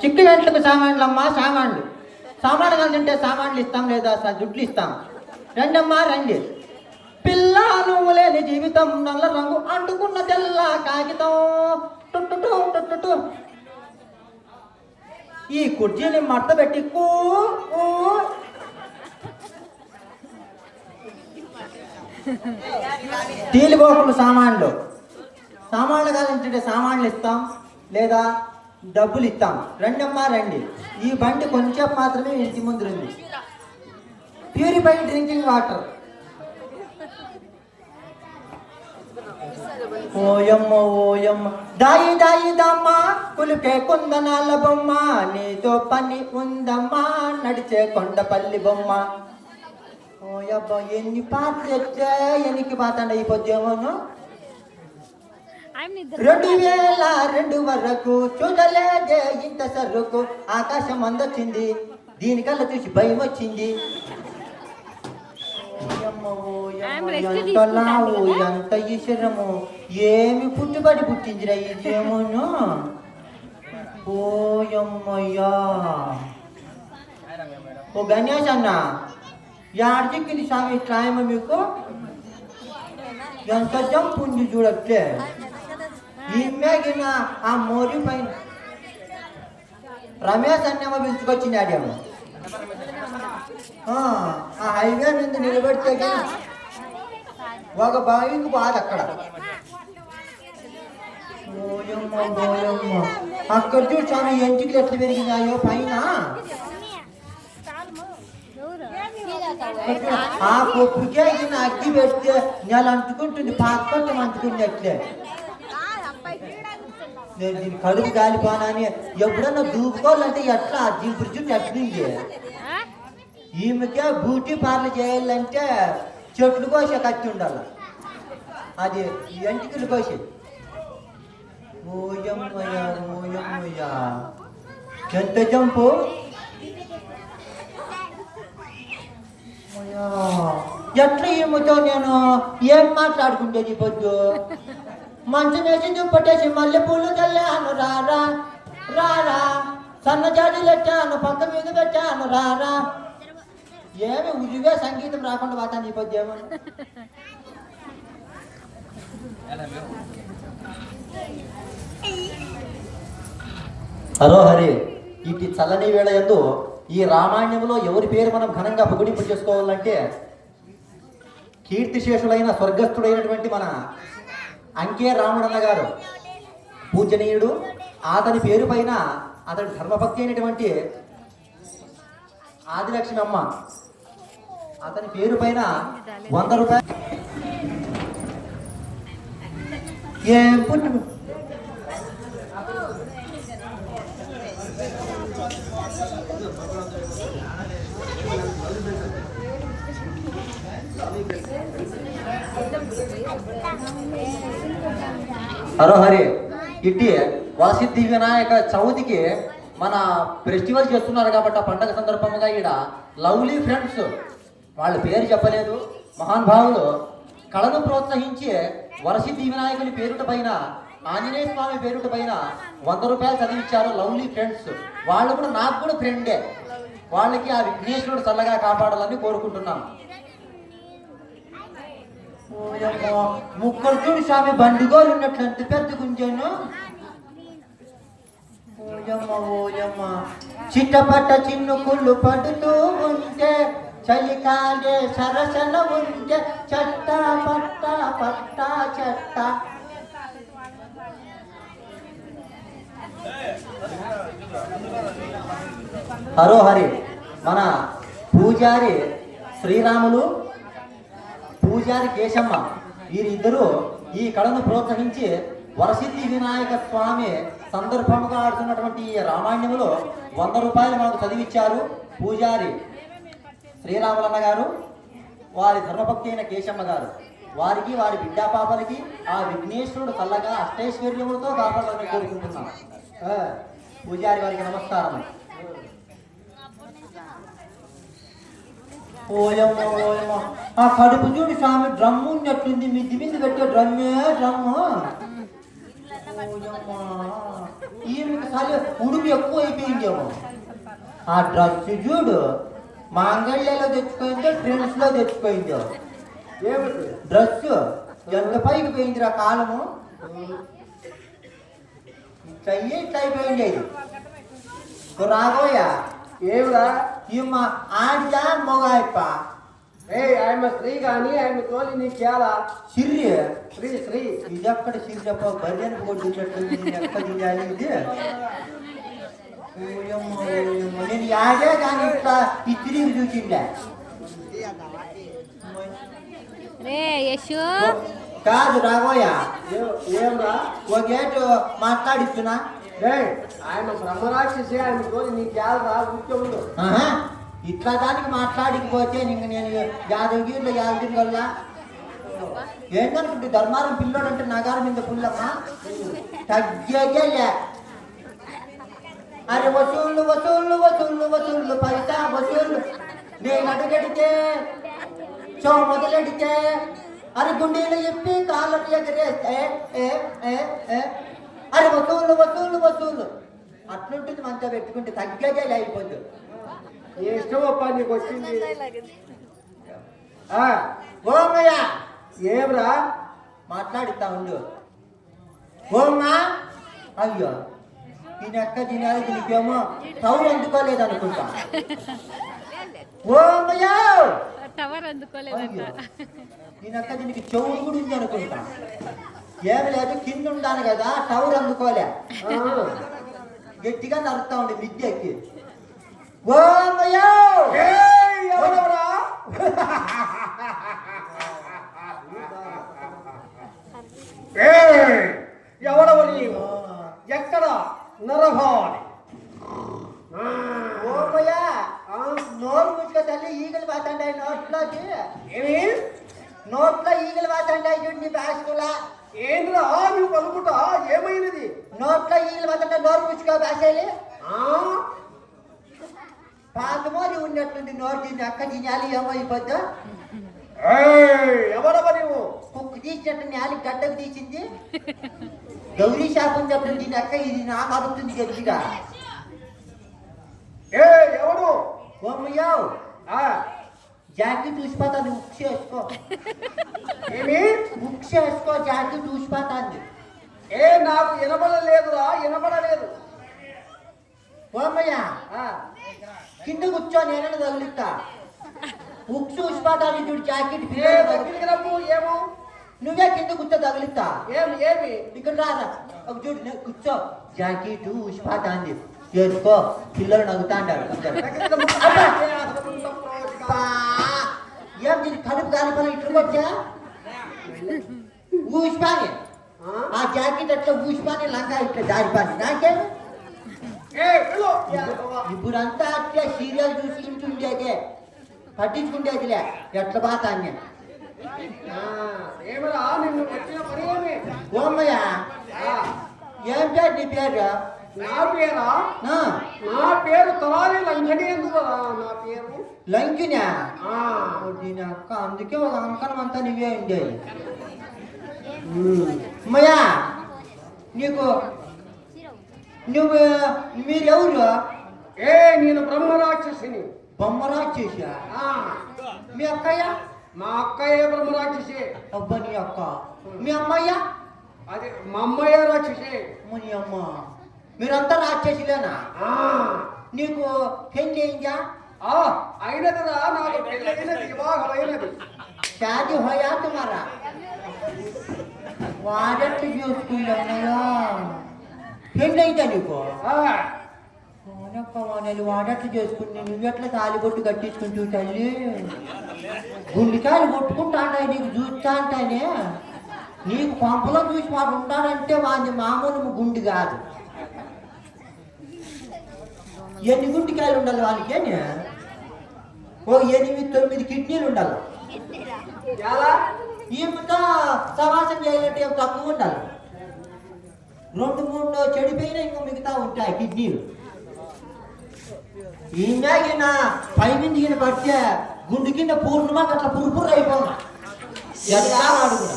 చిక్కు గంటలకు సామాన్లు. అమ్మా సామాన్లు సామాన్లు కలిసి సామాన్లు ఇస్తాం లేదా స- జుట్లు ఇస్తాం. రండమ్మా రండి. పిల్ల నువ్వు లేని జీవితం నల్ల రంగు అంటుకున్న తెల్ల కాగితం. టుట్టుటు టుట్టుటు ఈ కుర్జీని మడత పెట్టి కూ తీలిపోకులు సామాన్లు. సామాన్లు కావాలంటే సామాన్లు ఇస్తాం లేదా డబ్బులు ఇస్తాం రండమ్మా రండి. ఈ బండి కొంచెం మాత్రమే ఇంటి ముందు ప్యూరిఫైడ్ డ్రింకింగ్ వాటర్. ఓయమ్మ ఓయమ్మ. దాయి దాయి దమ్మా కులికే కుందనాల బొమ్మ. నీతో పని ఉందమ్మా నడిచే కొండపల్లి బొమ్మ. ఓయబ్బ ఎన్ని పాటలు ఎచ్చా ఎనికి పాతండ ఈ పొద్దేమోను? రెండు వేల రెండు వరకు చూడలేదే ఇంత సరుకు. ఆకాశం అందొచ్చింది. దీనికల్లా చూసి భయం వచ్చింది. ఎంత ఈశ్వరము. ఏమి పుట్టుబడి పుట్టిందిరా ఇదేమోను ఓయమ్మయ్యా. ఓ గణేష్ అన్న యాడ్ చిక్కింది స్వామి? ఇట్లా మీకు? ఎంత జంప్ ఉంది చూడట్లే. ఈమెగిన ఆ మోరి పైన. రమేష్ అన్నేమో పిలుచుకొచ్చినాడేమో ఆ ఆ హైవే మీద నిలబెడితే ఒక బావికి బాధ అక్కడ. అక్కడ చూడు స్వామి ఎంటికలు ఎట్లా పెరిగినాయో పైన. ఆ పప్పుకే అగ్గి పెడితే నెల అంటుకుంటుంది పాకపోతే అంటుకుంది అట్లే. నేను దీని కడుపు గాలిపోనాని. ఎప్పుడన్నా దూపుకోవాలంటే ఎట్లా? దీని బ్రిడ్జ్ ఎట్లుంది ఈమెకే బ్యూటీ పార్లర్ చేయాలంటే చెట్లు కోసే కత్తి ఉండాలి. అది ఎంటికలు కోసే. ఓయమ్మయ్య ఓయమ్మయ్య. ఎంత జంపు ఎట్లా ఈమెతో నేను? ఏం మాట్లాడుకుంటే ఈ పొద్దు? మంచం వేసి దుప్పటేసి మల్లె పూలు చల్లాను రారా రారా సన్నజాడి పెట్టాను పక్క మీద పెట్టాను రారా ఏమి ఉజువే సంగీతం రాకుండా పోతాను ఈ పద్యం. హలో హరి ఇటు చల్లని వేళ ఎందు ఈ రామాయణంలో ఎవరి పేరు మనం ఘనంగా పొగిడింపు చేసుకోవాలంటే కీర్తిశేషులైన స్వర్గస్థుడైనటువంటి మన అంకే రాముడన్న గారు. పూజనీయుడు. అతని పేరు పైన అతడి ధర్మభక్తి అయినటువంటి ఆదిలక్ష్మి అమ్మ. అతని పేరు పైన వంద రూపాయలు. ఏం పుట్టు హరి ఇట్టి వలసిద్ధి వినాయక చవితికి మన ఫెస్టివల్ చేస్తున్నారు కాబట్టి ఆ పండగ సందర్భంగా ఈడ లవ్లీ ఫ్రెండ్స్ వాళ్ళ పేరు చెప్పలేదు. మహానుభావులు కళను ప్రోత్సహించి వరసిద్ధి వినాయకుని పేరుట పైన ఆంజనేయ స్వామి పేరుట పైన వంద రూపాయలు చదివించారు లవ్లీ ఫ్రెండ్స్. వాళ్ళు కూడా నాకు కూడా ఫ్రెండే. వాళ్ళకి ఆ విఘ్నేశ్వరుడు చల్లగా కాపాడాలని కోరుకుంటున్నాం. ముక్కలు చూడు స్వామి బండిగోలు ఉన్నట్లు ఎంత పెద్ద గుంజాను ఓయమ్మ ఓయమ్మ చిట్టపట్ట చిన్నుకుళ్ళు పడుతూ ఉంటే చలికాలే సరసన ఉంటే చట్ట పట్ట పట్ట చెట్ట హరో హరి మన పూజారి శ్రీరాములు పూజారి కేశమ్మ వీరిద్దరూ ఈ కళను ప్రోత్సహించి వరసిద్ధి వినాయక స్వామి సందర్భముగా ఆడుతున్నటువంటి ఈ రామాయణంలో వంద రూపాయలు మనకు చదివిచ్చారు పూజారి శ్రీరాములన్న గారు వారి ధర్మభక్తి అయిన కేశమ్మ గారు. వారికి వారి బిడ్డా పాపలకి ఆ విఘ్నేశ్వరుడు చల్లగా అష్టైశ్వర్యములతో కాపాడాలని కోరుకుంటున్నాను పూజారి వారికి నమస్కారం ఓయమ్మ ఓయమ్మ ఆ కడుపు చూడు స్వామి డ్రమ్ము ఉన్నట్లుంది మిద్ది మీద పెట్టే డ్రమ్మే డ్రమ్ము ఈమెకి సరే ఉడుకు ఎక్కువ అయిపోయిందేమో ఆ డ్రెస్ చూడు మాంగళ్యాలో తెచ్చుకోయిందో ట్రెండ్స్లో తెచ్చుకోయిందో ఏమిటి డ్రెస్ ఎంత పైకి పోయిందిరా కాలము ఇట్లా అయ్యి ఇట్లా అయిపోయింది అది ఓ రాఘవయ్య ఏమిరా ఈమ ఆడిదా మొగాయప్ప? ఏ ఆయన స్త్రీ కానీ ఆయన తోలి నీ చాలా సిర్రి స్త్రీ స్త్రీ. ఇది ఎక్కడ సిర్రప్ప భజన కొట్టినట్టు ఎక్కడ తీయాలి ఇది. నేను యాడే కానీ ఇట్లా ఈ తిరిగి చూసిండే. రే యశు. కాదు రాఘవయ్య. ఏ- ఏమిరా? ఒక గేటు మాట్లాడిస్తున్నా. ఆయన బ్రహ్మరాక్షసి ఆయన తోలి నీ చాలా ముఖ్యం ఉండు. ఇట్లా దానికి మాట్లాడికపోతే ఇంక నేను యాదగిరిలో యాదగిరి వల్ల? ఏంటనుకుంటే ధర్మారం పిల్లోడు అంటే నగారం మీద పుల్లమ్మా తగ్గేదే లే. అరే వసూళ్ళు వసూళ్ళు వసూళ్ళు వసూళ్ళు పైసా వసూళ్ళు. నేను అడుగడితే చో మొదలెడితే అరే గుండీలు చెప్పి కాళ్ళకు ఎగరేస్తే అరే వసూళ్ళు వసూళ్ళు వసూళ్ళు అట్లుంటుంది మనతో పెట్టుకుంటే తగ్గేదే లే అయిపోద్దు. నీ ఇష్టం అప్ప నీకు వచ్చింది? ఓమయ్య! ఏమిరా? మాట్లాడుతా ఉండు. ఓమ్మా! అయ్యో! దీని అక్క తినాలి దీనికేమో టౌన్ అందుకోలేదు అనుకుంటా ఓమయ్య! టవర్ అందుకోలేదంట. అయ్యో! దీని అక్క దీనికి చెవుడు కూడా ఉంది అనుకుంటా. ఏమి లేదు కింద ఉండాను కదా టవర్ అందుకోలే. గట్టిగా నరుకుతా ఉండే మిద్దె ఎక్కి ఎవడవు నీవు? ఎక్కడ? నరభాని ఓమయ్య నోరు ముచ్చుక తల్లి ఈగలు పాతంటాయి నోట్లోకి. ఏమి? నోట్లో ఈగలు పాతంటాయి చూడు నీ బ్యాసుకులా. ఏంద్రా నువ్వు పలుకుట ఏమైనది? నోట్లో ఈగలు పాతంటే నోరు ముచ్చుకో బ్యాసేలి ఆ? పాతమోది ఉన్నట్లుంది నోరు తిని అక్క తినాలి ఏమైపోద్దు ఏయ్, ఎవడవ నీవు? కుక్కు తీసినట్టు నేలి గడ్డకు తీసింది. గౌరీ శాపం చెప్పిన దీని అక్క ఇది నాకు అడుగుతుంది గట్టిగా. ఏ ఎవడు? ఓమయ్యో ఆ, జాకెట్ ఊసిపోతాను ఉక్స్ వేసుకో ఏమి ఉక్స్ వేసుకో జాకెట్ ఊసిపోతాంది ఏ నాకు వినపడలేదురా వినపడలేదు ఓమయ్య కింద కూర్చో నేను తగులుతా. ఉక్స్ ఊసిపోతాను చూడు జాకెట్ దగ్గరికి రమ్ము ఏమో? నువ్వే కింద కూర్చో తగులుతా. ఏమి ఏమి? ఇక్కడ రారా. ఒక చూడు కూర్చో. జాకెట్ ఊసిపోతాంది చేసుకో పిల్లలు నవ్వుతా అంటారు వచ్చా ఊసిపాని ఆ? జాకెట్ అట్లా ఊసిపాని లంగా ఇట్లా జారిపాని నాకేం ఏ, వెళ్ళు. ఏ, అబ్బా. ఇప్పుడంతా అట్లా సీరియల్ చూసుకుంటుండేదే పట్టించుకుండేదిలే ఎట్లా బాతాన్ని ఆ, ఏమిరా నిన్ను వచ్చిన పని ఏమి ఓమయ్య ఆ, ఏం పేరు నీ పేరు నా పేరా? నా పేరు తలారి ఎందుకు? నా పేరు? లంకినా దీని అక్క అందుకే ఒక అంకణం అంతా నువ్వే ఉండేది. అమ్మయ్యా నీకు నువ్వు మీరెవరు? ఏ నేను బ్రహ్మరాక్షసిని. ఆ, మీ అక్కయ్య? మా అక్కయ్య బ్రహ్మరాక్షసి. అబ్బా నీ అక్క. మీ అమ్మయ్య? అది మా అమ్మయ్య రాక్షసి. నీ అమ్మ. మీరంతా రాక్షసులేనా? నీకు పెళ్ళి అయిందా? అయినదిరా నాకు పెళ్ళైనది వివాహమైనది. షాది హోయా తుమారా? వాడట్లు చూసుకున్నాయా పెళ్ళి అయిందా నీకు? వానలు వాడట్లు చేసుకుని నువ్వెట్లా తాలిబొట్టు కట్టించుకుంటూ తల్లి? గుండెకాయలు కొట్టుకుంటాంటాయి నీకు చూస్తా అంటానే. నీకు పంపలో చూసి వాడు ఉంటాడంటే వాడి మామూలు గుండు కాదు. ఎన్ని గుంటికాయలు ఉండాలి వానికి ఓ ఎనిమిది తొమ్మిది కిడ్నీలు ఉండాలి. ఎలా? ఈమెతో సమాసం చేయాలంటే తక్కువ ఉండాలి. రెండు మూడు చెడిపోయినా ఇంకా మిగతా ఉంటాయి కిడ్నీలు. ఈయన ఈయన పైనుంచి ఈయన పడితే గుండు కింద పూర్ణమా అట్లా పురుపురు అయిపోయింది ఎట్లా వాడు కూడా